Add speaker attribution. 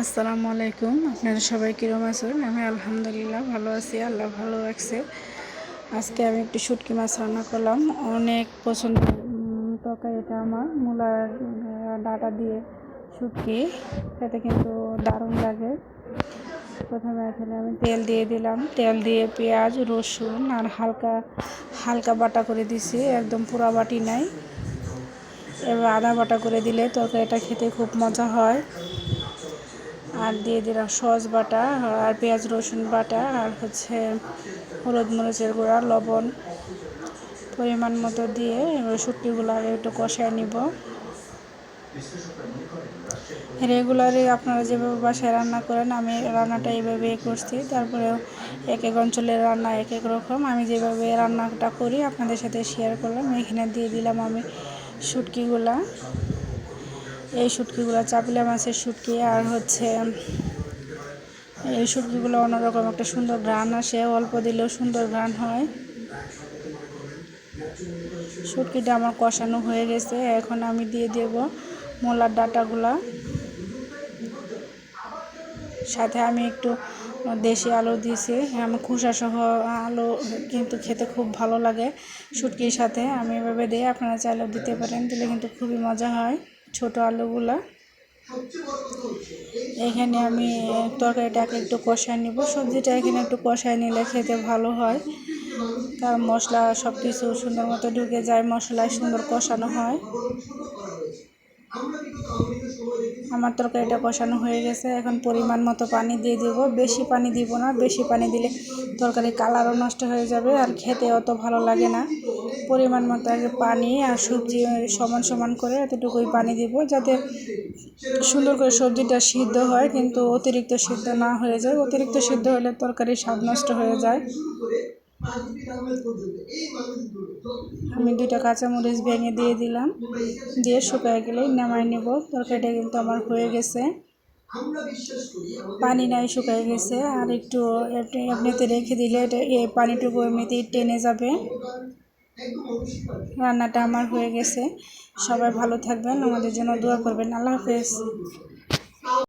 Speaker 1: আসসালামু আলাইকুম। আপনারা সবাই কীরকম আছেন? আমি আলহামদুলিল্লাহ ভালো আছি, আল্লাহ ভালো রাখছে। আজকে আমি একটু শুটকি মাছ রান্না করলাম। অনেক পছন্দ তরকারি এটা আমার, মূলার ডাটা দিয়ে শুটকি। খেতে কিন্তু দারুণ লাগে। প্রথমে এখানে আমি তেল দিয়ে দিলাম। তেল দিয়ে পেঁয়াজ, রসুন আর হালকা হালকা বাটা করে দিছি। একদম পুরা বাটি নাই। এবার আদা বাটা করে দিলে তরকারিটা খেতে খুব মজা হয়। আর দিয়ে দিলাম সস বাটা আর পেঁয়াজ রসুন বাটা আর হচ্ছে হলুদ মরিচের গুঁড়া, লবণ পরিমাণ মতো দিয়ে এবার শুটকিগুলো আগে একটু কষায় নিব। রেগুলারই আপনারা যেভাবে বাসায় রান্না করেন, আমি রান্নাটা এইভাবে করছি। তারপরেও এক এক অঞ্চলের রান্না এক এক রকম। আমি যেভাবে রান্নাটা করি, আপনাদের সাথে শেয়ার করলাম। এখানে দিয়ে দিলাম আমি শুটকিগুলা। এই শুটকিগুলো, চাপিলা মাছের শুটকি আর হচ্ছে এই শুটকিগুলো অন্যরকম একটা সুন্দর ঘ্রাণ আসে, অল্প দিলেও সুন্দর ঘ্রাণ হয়। শুটকিটা আমার কষানো হয়ে গেছে, এখন আমি দিয়ে দেব মোলার ডাটাগুলা। সাথে আমি একটু দেশি আলু দিয়েছি, আমি সহ আলু কিন্তু খেতে খুব ভালো লাগে শুটকির সাথে। আমি এভাবে দিয়ে আপনারা চাইলেও দিতে পারেন, দিলে কিন্তু খুবই মজা হয়। ছোট আলুগুলা। এখানে আমি তরকারিটাকে একটু কষায় নিব। সবজিটা এখানে একটু কষায় নিলে খেতে ভালো হয়। কারণ মশলা সব কিছু সুন্দর মতো ঢুকে যায়, মশলায় সুন্দর কষানো হয়। আমার তরকারিটা কষানো হয়ে গেছে। এখন পরিমাণ মতো পানি দিয়ে দিব। বেশি পানি দিব না, বেশি পানি দিলে তরকারি কালারও নষ্ট হয়ে যাবে আর খেতে অত ভালো লাগে না। পরিমাণ মতো পানি আর সবজি সমান সমান করে এতটুকুই পানি দিব যাতে সুন্দর করে সবজিটা সিদ্ধ হয়, কিন্তু অতিরিক্ত সিদ্ধ না হয়ে যায়। অতিরিক্ত সিদ্ধ হলে তরকারি স্বাদ নষ্ট হয়ে যায়। আমি দুইটা কাঁচামরিচ ভেঙে দিয়ে দিলাম। দিয়ে শুকায় গেলেই নামাই নেব। তরকারিটা কিন্তু আমার হয়ে গেছে। পানি নাই, শুকায় গেছে। আর একটু এমনিতে রেখে দিলে এটা এই পানিটুকু এমনিতেই টেনে যাবে। রান্নাটা আমার হয়ে গেছে। সবাই ভালো থাকবেন আমাদের জন্য দোয়া করবেন। আল্লাহ হাফেজ।